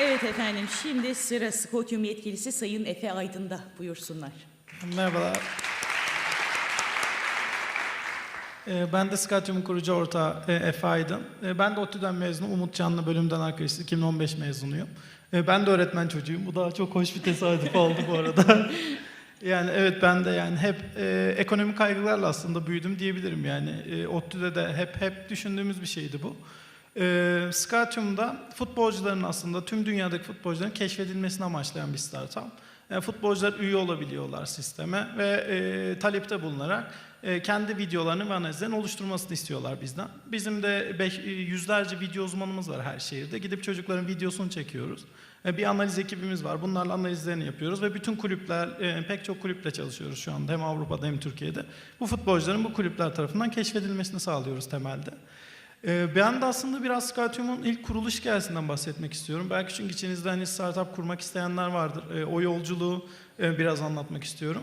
Evet efendim, şimdi sıra Skotyum yetkilisi Sayın Efe Aydın'da. Buyursunlar. Merhabalar. Ee, Ben de Skatyum'un kurucu ortağı e, Efe Aydın. Ee, Ben de ODTÜ'den mezunum. Umut Canlı bölümden arkadaşız. 2015 mezunuyum. Ee, Ben de öğretmen çocuğuyum. Bu da çok hoş bir tesadüf oldu bu arada. Yani evet ben de yani hep e, ekonomik kaygılarla aslında büyüdüm diyebilirim yani. E, ODTÜ'de de hep hep düşündüğümüz bir şeydi bu. E, Skatyum'da futbolcuların aslında tüm dünyadaki futbolcuların keşfedilmesini amaçlayan bir startup. E, futbolcular üye olabiliyorlar sisteme ve e, talepte bulunarak e, kendi videolarını ve analizlerini oluşturmasını istiyorlar bizden. Bizim de beş, e, yüzlerce video uzmanımız var her şehirde. Gidip çocukların videosunu çekiyoruz. E, bir analiz ekibimiz var. Bunlarla analizlerini yapıyoruz ve bütün kulüpler, e, pek çok kulüple çalışıyoruz şu anda hem Avrupa'da hem Türkiye'de. Bu futbolcuların bu kulüpler tarafından keşfedilmesini sağlıyoruz temelde. Ee, Ben de aslında biraz Skatyum'un ilk kuruluş hikayesinden bahsetmek istiyorum. Belki çünkü içinizde hani startup kurmak isteyenler vardır. Ee, O yolculuğu e, biraz anlatmak istiyorum.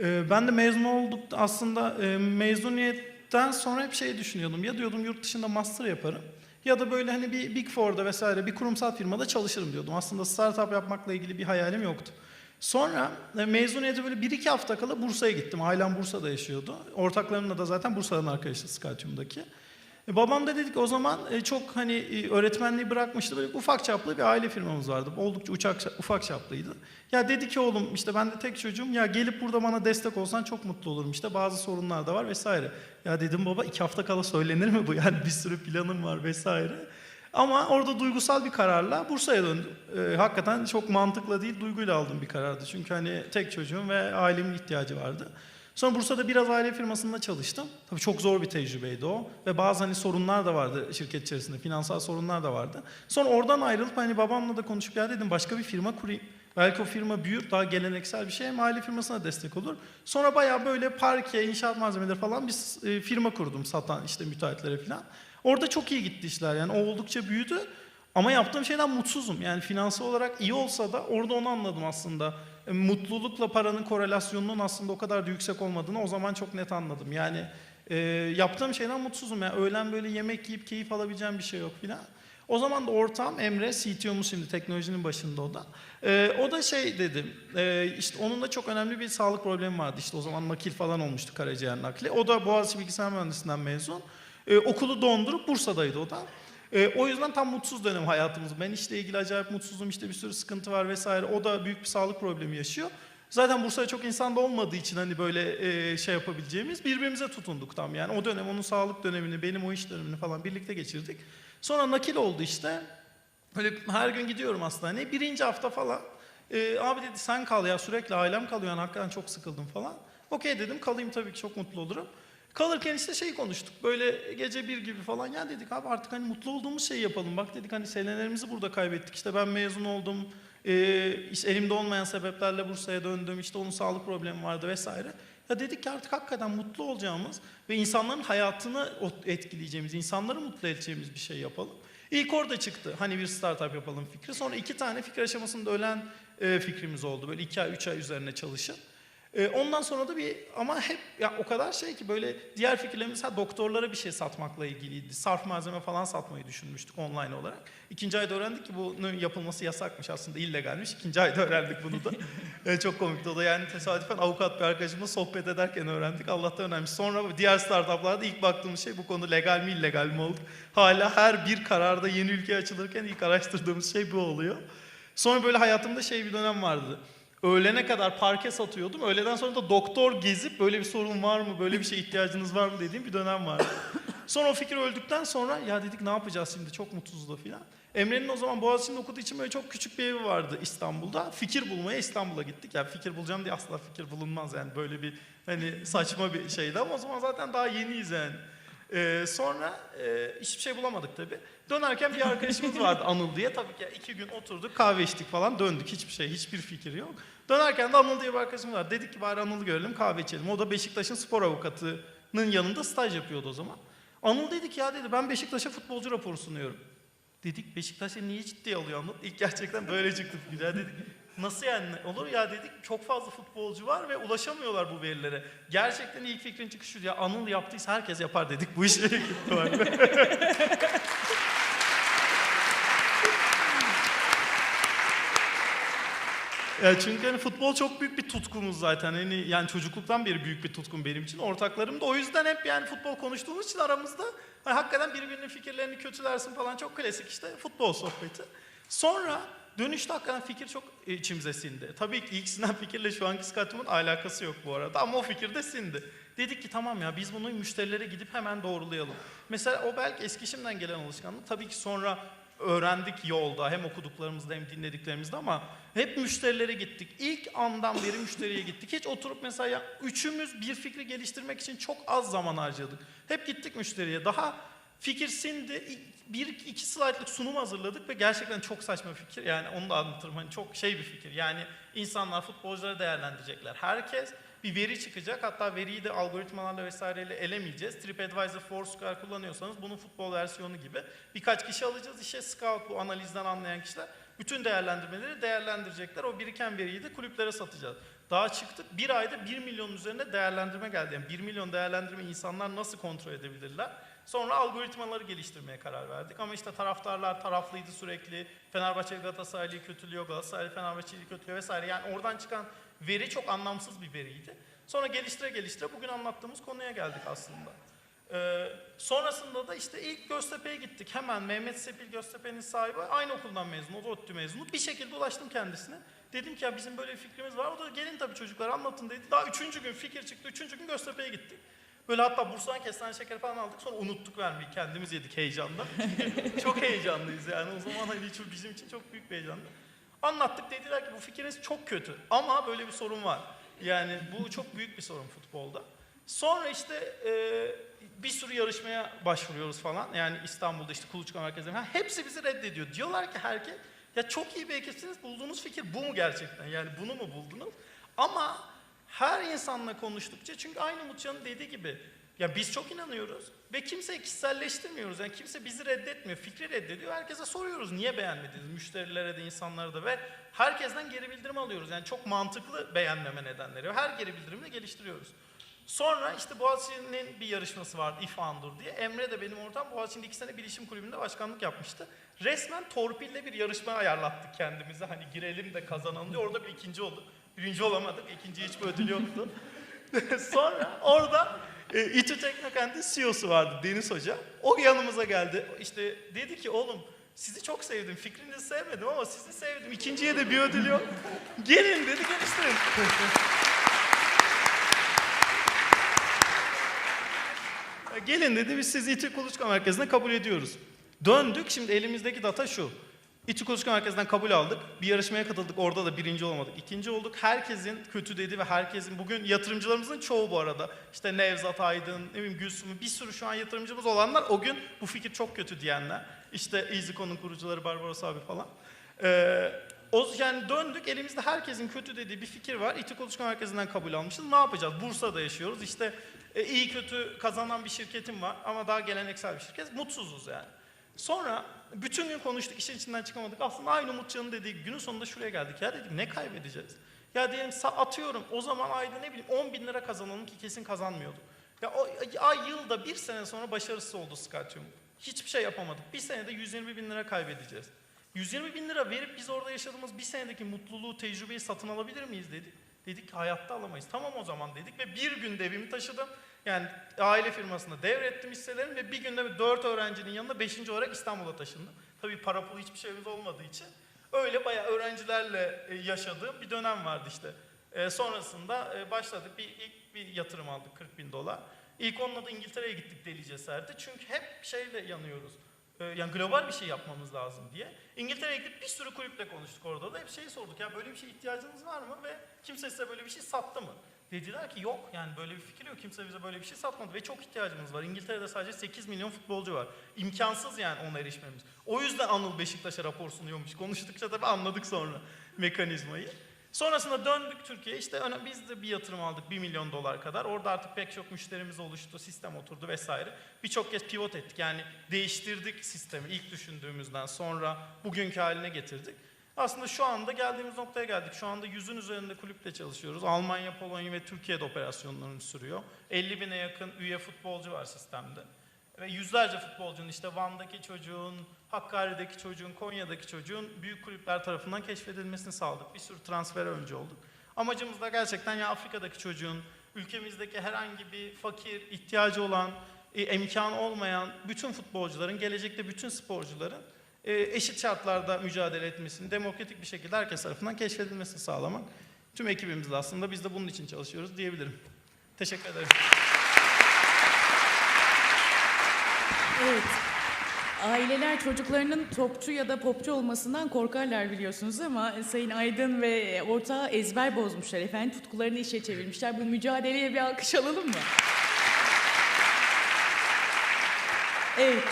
Ee, Ben de mezun olduk aslında e, mezuniyetten sonra hep şey düşünüyordum. Ya diyordum yurt dışında master yaparım. Ya da böyle hani bir Big Four'da vesaire bir kurumsal firmada çalışırım diyordum. Aslında startup yapmakla ilgili bir hayalim yoktu. Sonra e, mezuniyete böyle bir iki hafta kala Bursa'ya gittim. Ailem Bursa'da yaşıyordu. Ortaklarımla da zaten Bursa'dan arkadaşız Skatyum'daki. E, babam da dedik o zaman e, çok hani e, öğretmenliği bırakmıştı. Böyle ufak çaplı bir aile firmamız vardı. Oldukça uçak, ufak çaplıydı. Ya dedi ki oğlum işte ben de tek çocuğum. Ya gelip burada bana destek olsan çok mutlu olurum. İşte bazı sorunlar da var vesaire. Ya dedim baba iki hafta kala söylenir mi bu? Yani bir sürü planım var vesaire. Ama orada duygusal bir kararla Bursa'ya döndüm. E, hakikaten çok mantıkla değil, duyguyla aldığım bir karardı. Çünkü hani tek çocuğum ve ailemin ihtiyacı vardı. Sonra Bursa'da biraz aile firmasında çalıştım. Tabii çok zor bir tecrübeydi o. Ve bazı hani sorunlar da vardı şirket içerisinde, finansal sorunlar da vardı. Sonra oradan ayrılıp hani babamla da konuşup ya dedim başka bir firma kurayım. Belki o firma büyür, daha geleneksel bir şey hem aile firmasına destek olur. Sonra bayağı böyle parke, inşaat malzemeleri falan bir e, firma kurdum satan işte müteahhitlere falan. Orada çok iyi gitti işler yani o oldukça büyüdü. Ama yaptığım şeyden mutsuzum. Yani finansal olarak iyi olsa da orada onu anladım aslında. E, Mutlulukla paranın korelasyonunun aslında o kadar da yüksek olmadığını o zaman çok net anladım. Yani e, yaptığım şeyden mutsuzum. Yani öğlen böyle yemek yiyip keyif alabileceğim bir şey yok filan. O zaman da ortağım Emre, CTO'muz şimdi teknolojinin başında o da. E, o da şey dedim, e, işte onun da çok önemli bir sağlık problemi vardı. İşte o zaman nakil falan olmuştu karaciğer nakli. O da Boğaziçi Bilgisayar Mühendisliğinden mezun. E, okulu dondurup Bursa'daydı o da. E, o yüzden tam mutsuz dönem hayatımız. Ben işle ilgili acayip mutsuzum, işte bir sürü sıkıntı var vesaire. O da büyük bir sağlık problemi yaşıyor. Zaten Bursa'da çok insan da olmadığı için hani böyle e, şey yapabileceğimiz birbirimize tutunduk tam yani. O dönem onun sağlık dönemini, benim o iş dönemini falan birlikte geçirdik. Sonra nakil oldu işte. Böyle her gün gidiyorum hastaneye. Birinci hafta falan. e, abi dedi sen kal ya sürekli ailem kalıyor yani hakikaten çok sıkıldım falan. Okey dedim kalayım tabii ki çok mutlu olurum. Kalırken işte şey konuştuk böyle gece bir gibi falan ya dedik abi artık hani mutlu olduğumuz şeyi yapalım. Bak dedik hani senelerimizi burada kaybettik işte ben mezun oldum ee, işte elimde olmayan sebeplerle Bursa'ya döndüm işte onun sağlık problemi vardı vesaire. Ya dedik ki artık hakikaten mutlu olacağımız ve insanların hayatını etkileyeceğimiz, insanları mutlu edeceğimiz bir şey yapalım. İlk orada çıktı hani bir startup yapalım fikri. Sonra iki tane fikir aşamasında ölen e, fikrimiz oldu böyle iki ay üç ay üzerine çalışıp. Ee, ondan sonra da bir ama hep ya o kadar şey ki böyle diğer fikirlerimiz ha doktorlara bir şey satmakla ilgiliydi. Sarf malzeme falan satmayı düşünmüştük online olarak. İkinci ayda öğrendik ki bunun yapılması yasakmış aslında illegalmiş. İkinci ayda öğrendik bunu da. Ee, çok komikti o da yani tesadüfen avukat bir arkadaşımla sohbet ederken öğrendik. Allah'tan öğrenmiş. Sonra diğer startuplarda ilk baktığımız şey bu konu legal mi illegal mi oldu. Hala her bir kararda yeni ülke açılırken ilk araştırdığımız şey bu oluyor. Sonra böyle hayatımda şey bir dönem vardı. Öğlene kadar parke satıyordum. Öğleden sonra da doktor gezip böyle bir sorun var mı, böyle bir şeye ihtiyacınız var mı dediğim bir dönem vardı. Sonra o fikir öldükten sonra ya dedik ne yapacağız şimdi çok mutsuzuz da filan. Emre'nin o zaman Boğaziçi'nde okuduğu için böyle çok küçük bir evi vardı İstanbul'da. Fikir bulmaya İstanbul'a gittik. Yani fikir bulacağım diye asla fikir bulunmaz yani böyle bir hani saçma bir şeydi ama o zaman zaten daha yeniyiz yani. Ee, sonra e, hiçbir şey bulamadık tabii. Dönerken bir arkadaşımız vardı Anıl diye. Tabii ki iki gün oturduk kahve içtik falan döndük hiçbir şey hiçbir fikir yok. Dönerken de Anıl diye bir arkadaşımız var. Dedik ki bari Anıl'ı görelim kahve içelim. O da Beşiktaş'ın spor avukatının yanında staj yapıyordu o zaman. Anıl dedi ki ya dedi ben Beşiktaş'a futbolcu raporu sunuyorum. Dedik Beşiktaş'a niye ciddiye alıyor Anıl? İlk gerçekten böyle çıktı fikir. Ya dedik nasıl yani olur ya dedik çok fazla futbolcu var ve ulaşamıyorlar bu verilere. Gerçekten ilk fikrin çıkışı ya Anıl yaptıysa herkes yapar dedik bu işe. Ya çünkü hani futbol çok büyük bir tutkumuz zaten. Hani yani çocukluktan beri büyük bir tutkum benim için. Ortaklarım da o yüzden hep yani futbol konuştuğumuz için aramızda hani hakikaten birbirinin fikirlerini kötülersin falan çok klasik işte futbol sohbeti. Sonra dönüşte hakikaten fikir çok içimize sindi. Tabii ki ilk sinen fikirle şu anki skatımın alakası yok bu arada ama o fikir de sindi. Dedik ki tamam ya biz bunu müşterilere gidip hemen doğrulayalım. Mesela o belki eskişimden gelen alışkanlık. Tabii ki sonra öğrendik yolda hem okuduklarımızda hem dinlediklerimizde ama hep müşterilere gittik. İlk andan beri müşteriye gittik. Hiç oturup mesela üçümüz bir fikri geliştirmek için çok az zaman harcadık. Hep gittik müşteriye. Daha fikir sindi. Bir iki slaytlık sunum hazırladık ve gerçekten çok saçma fikir. Yani onu da anlatırım. Hani çok şey bir fikir. Yani insanlar futbolcuları değerlendirecekler. Herkes bir veri çıkacak. Hatta veriyi de algoritmalarla vesaireyle elemeyeceğiz. TripAdvisor, Foursquare kullanıyorsanız bunun futbol versiyonu gibi. Birkaç kişi alacağız. İşe scout bu analizden anlayan kişiler. Bütün değerlendirmeleri değerlendirecekler. O biriken veriyi de kulüplere satacağız. Daha çıktık. Bir ayda 1 milyonun üzerinde değerlendirme geldi. Yani 1 milyon değerlendirme insanlar nasıl kontrol edebilirler? Sonra algoritmaları geliştirmeye karar verdik. Ama işte taraftarlar taraflıydı sürekli. Fenerbahçe Galatasaray'ı kötülüyor, Galatasaray Fenerbahçe'yi kötülüyor vesaire. Yani oradan çıkan veri çok anlamsız bir veriydi. Sonra geliştire geliştire bugün anlattığımız konuya geldik aslında. Ee, sonrasında da işte ilk Göztepe'ye gittik. Hemen Mehmet Sepil Göztepe'nin sahibi aynı okuldan mezun, o da ODTÜ mezunu. Bir şekilde ulaştım kendisine. Dedim ki ya bizim böyle bir fikrimiz var. O da gelin tabii çocuklar anlatın dedi. Daha üçüncü gün fikir çıktı. Üçüncü gün Göztepe'ye gittik. Böyle hatta Bursa'dan kestane şeker falan aldık. Sonra unuttuk vermeyi. Kendimiz yedik heyecandan. Çok heyecanlıyız yani. O zaman hani bizim için çok büyük bir heyecandı. Anlattık dediler ki bu fikriniz çok kötü. Ama böyle bir sorun var. Yani bu çok büyük bir sorun futbolda. Sonra işte e, bir sürü yarışmaya başvuruyoruz falan. Yani İstanbul'da işte Kuluçka Merkezi'nde falan. Hepsi bizi reddediyor. Diyorlar ki herkes ya çok iyi bir ekipsiniz. Bulduğunuz fikir bu mu gerçekten? Yani bunu mu buldunuz? Ama her insanla konuştukça çünkü aynı Umutcan'ın dediği gibi ya biz çok inanıyoruz ve kimseyi kişiselleştirmiyoruz. Yani kimse bizi reddetmiyor, fikri reddediyor. Herkese soruyoruz niye beğenmediniz? Müşterilere de insanlara da ve herkesten geri bildirim alıyoruz. Yani çok mantıklı beğenmeme nedenleri. Her geri bildirimi de geliştiriyoruz. Sonra işte Boğaziçi'nin bir yarışması vardı İFAN'dur diye. Emre de benim ortam Boğaziçi'nde iki sene bilişim kulübünde başkanlık yapmıştı. Resmen torpille bir yarışma ayarlattık kendimize. Hani girelim de kazanalım diye. Orada bir ikinci olduk. Birinci olamadık. İkinci hiçbir ödül yoktu. Sonra orada e, İTÜ Teknokent'in CEO'su vardı Deniz Hoca. O yanımıza geldi. İşte dedi ki oğlum sizi çok sevdim. Fikrinizi sevmedim ama sizi sevdim. İkinciye de bir ödül yok. Gelin dedi geliştirin. Gelin dedi biz sizi İTÜ Kuluçka Merkezi'ne kabul ediyoruz. Döndük şimdi elimizdeki data şu. İTÜ Kuluçka Merkezi'nden kabul aldık. Bir yarışmaya katıldık orada da birinci olamadık. İkinci olduk. Herkesin kötü dedi ve herkesin bugün yatırımcılarımızın çoğu bu arada. İşte Nevzat Aydın, ne bileyim Gülsüm bir sürü şu an yatırımcımız olanlar o gün bu fikir çok kötü diyenler. İşte EasyCo'nun kurucuları Barbaros abi falan. Ee, o yani döndük elimizde herkesin kötü dediği bir fikir var. İTÜ Kuluçka Merkezi'nden kabul almışız. Ne yapacağız? Bursa'da yaşıyoruz. İşte e, iyi kötü kazanan bir şirketim var ama daha geleneksel bir şirket. Mutsuzuz yani. Sonra bütün gün konuştuk, işin içinden çıkamadık. Aslında aynı Umutcan'ın dediği günün sonunda şuraya geldik. Ya dedik ne kaybedeceğiz? Ya diyelim atıyorum o zaman ayda ne bileyim 10 bin lira kazanalım ki kesin kazanmıyordu. Ya o ay yılda bir sene sonra başarısız oldu Skytune. Hiçbir şey yapamadık. Bir senede 120 bin lira kaybedeceğiz. 120 bin lira verip biz orada yaşadığımız bir senedeki mutluluğu, tecrübeyi satın alabilir miyiz dedik. Dedik ki hayatta alamayız. Tamam o zaman dedik ve bir günde evimi taşıdım. Yani aile firmasında devrettim hisselerimi ve bir günde dört öğrencinin yanında beşinci olarak İstanbul'a taşındım. Tabii para pulu hiçbir şeyimiz olmadığı için öyle bayağı öğrencilerle e, yaşadığım bir dönem vardı işte. E, sonrasında e, başladık. Bir, ilk bir yatırım aldık 40 bin dolar. İlk onunla da İngiltere'ye gittik deli cesareti. Çünkü hep şeyle yanıyoruz. E, yani global bir şey yapmamız lazım diye. İngiltere'ye gidip bir sürü kulüple konuştuk orada da. Hep şeyi sorduk ya böyle bir şey ihtiyacınız var mı? Ve kimse size böyle bir şey sattı mı? Dediler ki yok yani böyle bir fikir yok. Kimse bize böyle bir şey satmadı ve çok ihtiyacımız var. İngiltere'de sadece 8 milyon futbolcu var. İmkansız yani ona erişmemiz. O yüzden Anıl Beşiktaş'a rapor sunuyormuş. Konuştukça tabii anladık sonra mekanizmayı. Sonrasında döndük Türkiye'ye. İşte biz de bir yatırım aldık 1 milyon dolar kadar. Orada artık pek çok müşterimiz oluştu, sistem oturdu vesaire. Birçok kez pivot ettik. Yani değiştirdik sistemi ilk düşündüğümüzden sonra bugünkü haline getirdik. Aslında şu anda geldiğimiz noktaya geldik. Şu anda yüzün üzerinde kulüple çalışıyoruz. Almanya, Polonya ve Türkiye'de operasyonlarımız sürüyor. 50 bine yakın üye futbolcu var sistemde. Ve yüzlerce futbolcunun işte Van'daki çocuğun, Hakkari'deki çocuğun, Konya'daki çocuğun büyük kulüpler tarafından keşfedilmesini sağladık. Bir sürü transfere önce olduk. Amacımız da gerçekten ya Afrika'daki çocuğun, ülkemizdeki herhangi bir fakir, ihtiyacı olan, e, imkanı olmayan bütün futbolcuların, gelecekte bütün sporcuların eşit şartlarda mücadele etmesini, demokratik bir şekilde herkes tarafından keşfedilmesini sağlamak. Tüm ekibimizle aslında biz de bunun için çalışıyoruz diyebilirim. Teşekkür ederim. Evet. Aileler çocuklarının topçu ya da popçu olmasından korkarlar biliyorsunuz ama Sayın Aydın ve ortağı ezber bozmuşlar efendim. Tutkularını işe çevirmişler. Bu mücadeleye bir alkış alalım mı? Evet,